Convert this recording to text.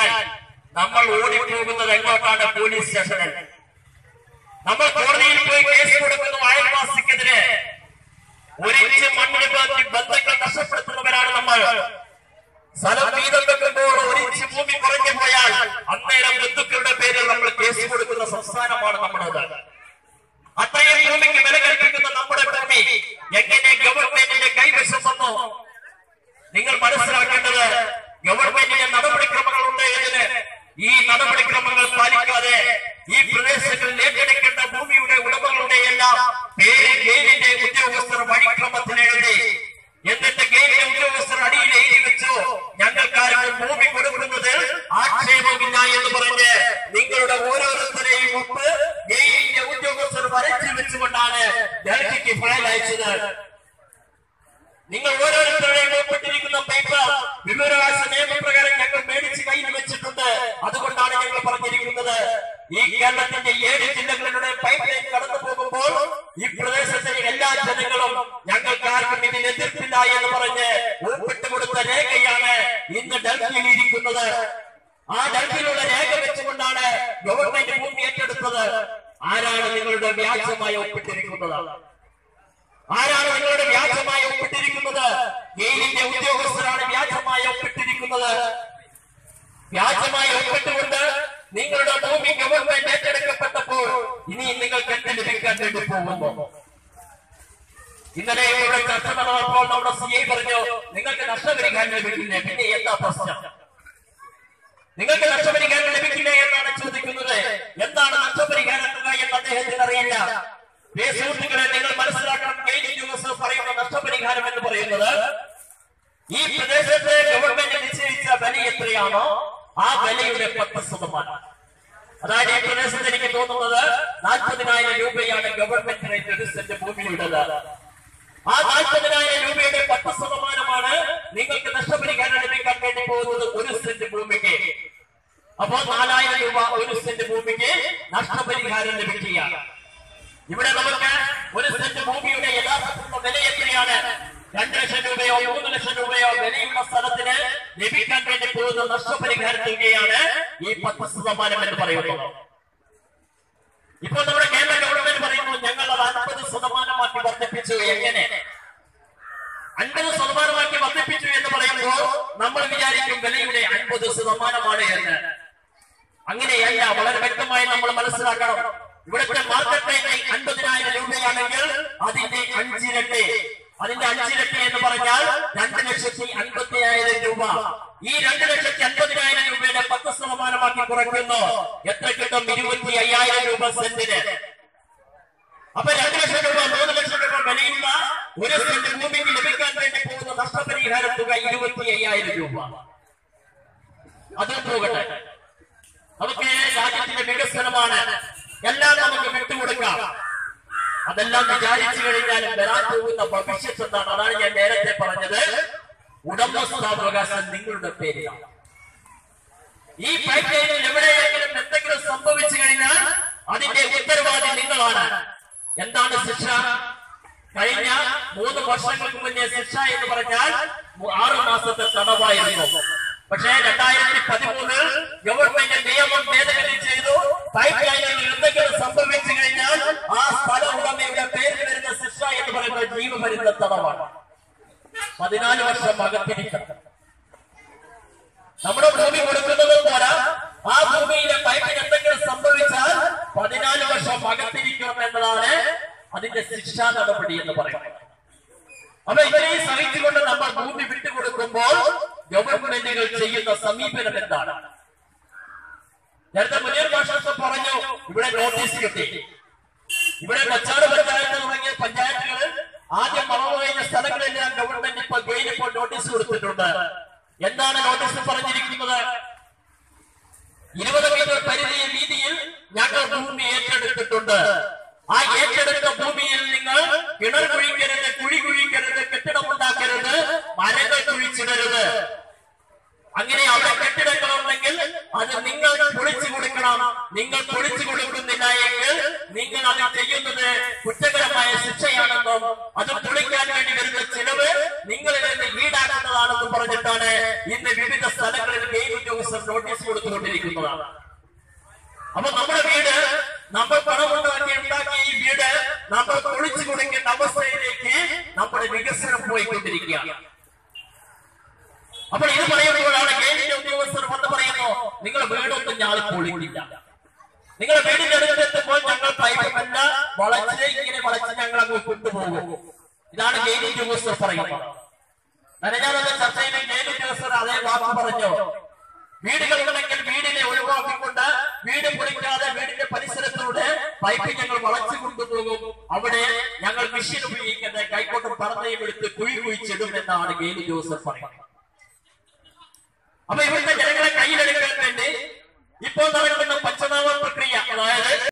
കഴിഞ്ഞാൽ നമ്മൾ ഓടിപ്പോകുന്നത് എങ്ങോട്ടാണ്? പോലീസ് സ്റ്റേഷനിൽ. നമ്മൾ കോടതിയിൽ പോയി കേസ് കൊടുക്കുന്നു അയൽവാസിക്കെതിരെ ഒരിഞ്ച് മണ്ണെടുക്കാൻ വേണ്ടി ഈ നടപടിക്രമങ്ങൾ പാലിക്കാതെ ഈ പ്രദേശങ്ങളിൽ ഏറ്റെടുക്കേണ്ട ഭൂമിയുടെ ഉടമകളുടെ എല്ലാം പേര് ഗെയിലിന്റെ ഉദ്യോഗസ്ഥർ വഴിക്രമത്തിൽ എഴുതി എന്നിട്ട് ഗെയിലിന്റെ ഉദ്യോഗസ്ഥർ അടിയിൽ എഴുതി വെച്ചു ഞങ്ങൾക്കാരും ഭൂമി കൊടുക്കുന്നത് ആക്ഷേപമില്ല എന്ന് പറഞ്ഞ് നിങ്ങളുടെ ഓരോരുത്തരെയും ഒപ്പ് ഗെയിലിന്റെ ഉദ്യോഗസ്ഥർ വരച്ചു വെച്ചുകൊണ്ടാണ് ഡൽഹിക്ക് ഫയൽ അയച്ചത് നിങ്ങൾ ഓരോരുത്തരുടെയും ഒപ്പിട്ടിരിക്കുന്ന പേപ്പർ വിവരാവകാശ നിയമപ്രകാരം ഞങ്ങൾ മേടിച്ച് കയ്യിൽ വെച്ചിട്ടുണ്ട്. അതുകൊണ്ടാണ് ഞങ്ങൾ പറഞ്ഞിരിക്കുന്നത് ഈ കേരളത്തിന്റെ ഏഴ് ജില്ലകളിലൂടെ പൈപ്പ് ലൈൻ കടന്നു പോകുമ്പോൾ ഈ പ്രദേശത്തെ എല്ലാ ജനങ്ങളും ഞങ്ങൾക്ക് ആർക്കും ഇതിൽ എതിർപ്പില്ല എന്ന് പറഞ്ഞ് ഒപ്പിട്ട് കൊടുത്ത രേഖയാണ് ഇന്ന് ഡൽഹിയിൽ ഇരിക്കുന്നത് ആ ഡൽഹിയിലുള്ള രേഖ വെച്ചുകൊണ്ടാണ് ഗവൺമെന്റ് ഭൂമി ഏറ്റെടുത്തത്. ആരാണ് നിങ്ങളുടെ വ്യാജമായി ഒപ്പിട്ടിരിക്കുന്നത്? ആരാണ് നിങ്ങളുടെ വ്യാജമായി ഒപ്പിട്ടിരിക്കുന്നത്? ഗെയിലിന്റെ ഉദ്യോഗസ്ഥരാണ് വ്യാജമായി ഒപ്പിട്ടിരിക്കുന്നത്. വ്യാജമായി ഒപ്പിട്ടുകൊണ്ട് നിങ്ങളുടെ ഭൂമി ഗവൺമെന്റ് ഏറ്റെടുക്കപ്പെട്ടപ്പോൾ ഇനി നിങ്ങൾക്ക് എന്ത് ലഭിക്കാൻ വേണ്ടി പോകുന്നു. ഇന്നലെ ഇവിടെ ചർച്ച നടന്നപ്പോൾ നമ്മുടെ സി ഐ പറഞ്ഞു നിങ്ങൾക്ക് നഷ്ടപരിഹാരം ലഭിക്കില്ലേ? പിന്നെ എന്താ പ്രശ്നം? നിങ്ങൾക്ക് നഷ്ടപരിഹാരം ലഭിക്കില്ലേ? എന്നാണ് ചോദിക്കുന്നത്. എന്താണ് നഷ്ടപരിഹാരം എന്ന് അദ്ദേഹത്തിന് അറിയില്ല പ്രിയ സുഹൃത്തുക്കളെ നിങ്ങൾ മനസ്സിലാക്കണം ഗെയിൻ ഉദ്യോഗസ്ഥർ പറയുന്ന നഷ്ടപരിഹാരം എന്ന് പറയുന്നത് ഈ പ്രദേശത്തെ ഗവൺമെന്റ് നിശ്ചയിച്ച വില എത്രയാണോ ആ വിലയുടെ പത്ത് ശതമാനം അതായത് ഈ പ്രദേശത്ത് എനിക്ക് തോന്നുന്നത് നാൽപ്പതിനായിരം രൂപയാണ് ഗവൺമെന്റ് റേറ്റ് ഭൂമിയുടേത് ആ നാൽപ്പതിനായിരം രൂപയുടെ പത്ത് ശതമാനമാണ് നിങ്ങൾക്ക് നഷ്ടപരിഹാരം ലഭിക്കാൻ വേണ്ടി പോകുന്നത് ഒരു സെന്റ് ഭൂമിക്ക്. അപ്പോ നാലായിരം രൂപ ഒരു സെന്റ് ഭൂമിക്ക് നഷ്ടപരിഹാരം ലഭിക്കുകയാണ്. ഇവിടെ നമുക്ക് ഒരു സെന്റ് ഭൂമിയുടെ യഥാർത്ഥത്തിലുള്ള വില എത്രയാണ്? രണ്ട് ലക്ഷം രൂപയോ മൂന്ന് ലക്ഷം രൂപയോ വിലയുള്ള സ്ഥലത്തിന് ലഭിക്കാൻ വേണ്ടി പോകുന്ന നഷ്ടപരിഹാരം തുകയാണ് ഈ പത്ത് എന്ന് പറയുന്നത്. ഇപ്പോൾ നമ്മുടെ കേരള ഗവൺമെന്റ് പറയുന്നു ഞങ്ങൾ അത് അൻപത് ശതമാനമാക്കി വർദ്ധിപ്പിച്ചു. എങ്ങനെ? അൻപത് ശതമാനമാക്കി വർദ്ധിപ്പിച്ചു എന്ന് പറയുമ്പോൾ നമ്മൾ വിചാരിക്കും വിലയുടെ അൻപത് ശതമാനമാണ് എന്ന്. അങ്ങനെയല്ല വളരെ വ്യക്തമായി നമ്മൾ മനസ്സിലാക്കണം. ഇവിടുത്തെ മാർക്കറ്റ് അൻപതിനായിരം രൂപയാണെങ്കിൽ അതിന്റെ അഞ്ചിരട്ടി. ലക്ഷത്തി അൻപത്തിനായിരം രൂപ. ഈ രണ്ട് ലക്ഷത്തി അൻപതിനായിരം രൂപയുടെ പത്ത് ശതമാനമാക്കി കുറയ്ക്കുന്നു. എത്ര കിട്ടും? ഇരുപത്തി അയ്യായിരം രൂപ സെന്റിന്. അപ്പൊ രണ്ട് ലക്ഷം രൂപ മൂന്ന് ലക്ഷം രൂപ വിലയുള്ള ഒരു സെന്റ് ഭൂമിക്ക് ലഭിക്കാൻ വേണ്ടി പോകുന്ന നഷ്ടപരിഹാര തുക ഇരുപത്തി അയ്യായിരം രൂപ. അതും പോകട്ടെ. നമുക്ക് രാജ്യത്തിന്റെ വികസനമാണ്. എല്ലാം നമുക്ക് വിട്ടുകൊടുക്കാം. അതെല്ലാം വിചാരിച്ചു കഴിഞ്ഞാൽ വരാൻ പോകുന്ന ഭവിഷ്യത്ത് എന്താണ്? അതാണ് ഞാൻ നേരത്തെ പറഞ്ഞത്. ഉടമസ്ഥാവകാശം നിങ്ങളുടെ പേരിലാണ്. ഈ പൈപ്പ് ലൈനിൽ എവിടെയെങ്കിലും എന്തെങ്കിലും സംഭവിച്ചു കഴിഞ്ഞാൽ അതിന്റെ ഉത്തരവാദി നിങ്ങളാണ്. എന്താണ് ശിക്ഷ? കഴിഞ്ഞ മൂന്ന് വർഷങ്ങൾക്ക് മുന്നേ ശിക്ഷ എന്ന് പറഞ്ഞാൽ ആറു മാസത്തെ തടവായിരുന്നു. പക്ഷേ രണ്ടായിരത്തി പതിമൂന്നിൽ ഗവൺമെന്റ് നിയമം ഭേദഗതി ചെയ്തു. പൈപ്പ് ലൈനിൽ എന്തെങ്കിലും സംഭവിച്ചു കഴിഞ്ഞാൽ ആ സ്ഥല ഉടമയുടെ പേരിൽ വരുന്ന ശിക്ഷ എന്ന് പറയുന്നത് ജീവപര്യന്ത തടവാണ്. പതിനാല് വർഷം അകത്തിരിക്കണം. നമ്മുടെ ഭൂമി കൊടുക്കുന്നത് പോരാ. ആ ഭൂമിയിലെ പൈപ്പിന് എന്തെങ്കിലും സംഭവിച്ചാൽ പതിനാല് വർഷം അകത്തിരിക്കണം എന്നതാണ് അതിന്റെ ശിക്ഷാ നടപടി എന്ന് പറയുന്നത്. അപ്പൊ ഇവരെ സഹിച്ചുകൊണ്ട് നമ്മൾ ഭൂമി വിട്ടുകൊടുക്കുമ്പോൾ ഗവൺമെന്റുകൾ ചെയ്യുന്ന സമീപനം എന്താണ്? നേരത്തെ മുനീർ ഭാഷ പറഞ്ഞു ഇവിടെ നോട്ടീസ് കിട്ടി. ഇവിടെ കൊച്ചാട് നോട്ടീസ് കൊടുത്തിട്ടുണ്ട്. എന്താണ് നോട്ടീസ് പറഞ്ഞിരിക്കുന്നത്? ഇരുപത് മീറ്റർ പരിധി വീതിയിൽ ഞങ്ങൾ ഭൂമി ഏറ്റെടുത്തിട്ടുണ്ട്. ആ ഏറ്റെടുത്ത ഭൂമിയിൽ നിങ്ങൾ കിണർ കുഴിക്കരുത് കുഴി കുഴിക്കരുത് കെട്ടിടമുണ്ടാക്കരുത് മരങ്ങൾ കുഴിച്ചിടരുത്. അങ്ങനെ അവിടെ കെട്ടിടങ്ങൾ ഉണ്ടെങ്കിൽ അത് നിങ്ങൾ പൊളിച്ചു കൊടുക്കണം. നിങ്ങൾ പൊളിച്ചു കൊടുക്കുന്നില്ല എങ്കിൽ നിങ്ങൾ അത് ചെയ്യുന്നത് കുറ്റകരമായ ശിക്ഷയാണെന്നും അത് പൊളിക്കാൻ പറഞ്ഞിട്ടാണ് ഇന്ന് വിവിധ സ്ഥലങ്ങളിൽ ഗെയിം ഉദ്യോഗസ്ഥർ നോട്ടീസ് കൊടുത്തുകൊണ്ടിരിക്കുന്നതാണ്. അപ്പൊ നമ്മുടെ വീട് നമ്മൾ പണമുണ്ടാക്കി ഉണ്ടാക്കിയ ഈ വീട് നമ്മൾ പൊളിച്ചു കൊടുക്കേണ്ട അവസ്ഥയിലേക്ക് നമ്മുടെ വികസനം പോയിക്കൊണ്ടിരിക്കുകയാണ്. അപ്പോൾ ഇത് പറയുമ്പോഴാണ് ഗെയിമിന്റെ ഉദ്യോഗസ്ഥർ വന്ന് പറയുന്നു നിങ്ങൾ വീടൊന്നും ഞാൻ പൊളിക്കില്ല. നിങ്ങളുടെ വീടിന്റെ അടുത്ത് അടുത്തെത്തുമ്പോൾ ഞങ്ങൾ പൈപ്പല്ല വളച്ച് ഇങ്ങനെ വളച്ച് ഞങ്ങൾ അങ്ങ് കൊണ്ടുപോകും. ഇതാണ് ഗെയിമിന്റെ ഉദ്യോഗസ്ഥർ പറയുന്നത്. നരഞ്ഞാലുള്ള ചർച്ചയിൽ ഗേറ്റ് ഉദ്യോഗസ്ഥർ അതേ വാക്ക് പറഞ്ഞു. വീടുകളുണ്ടെങ്കിൽ വീടിനെ ഒഴിവാക്കിക്കൊണ്ട് വീട് പൊളിക്കാതെ വീടിന്റെ പരിസരത്തൂടെ പൈപ്പ് ഞങ്ങൾ വളച്ചു കൊണ്ടുപോകും. അവിടെ ഞങ്ങൾ മെഷീൻ ഉപയോഗിക്കുന്നത് കൈക്കോട്ടും പറന്നയും എടുത്ത് കുഴി കുഴിച്ചിടും എന്നാണ് ഗേലി ജോസഫ് പറയുന്നത്. അപ്പൊ ഇവിടുത്തെ ജനങ്ങളെ കയ്യിലെടുക്കാൻ വേണ്ടി ഇപ്പോൾ നടക്കുന്ന പഞ്ചനാമ പ്രക്രിയ അതായത്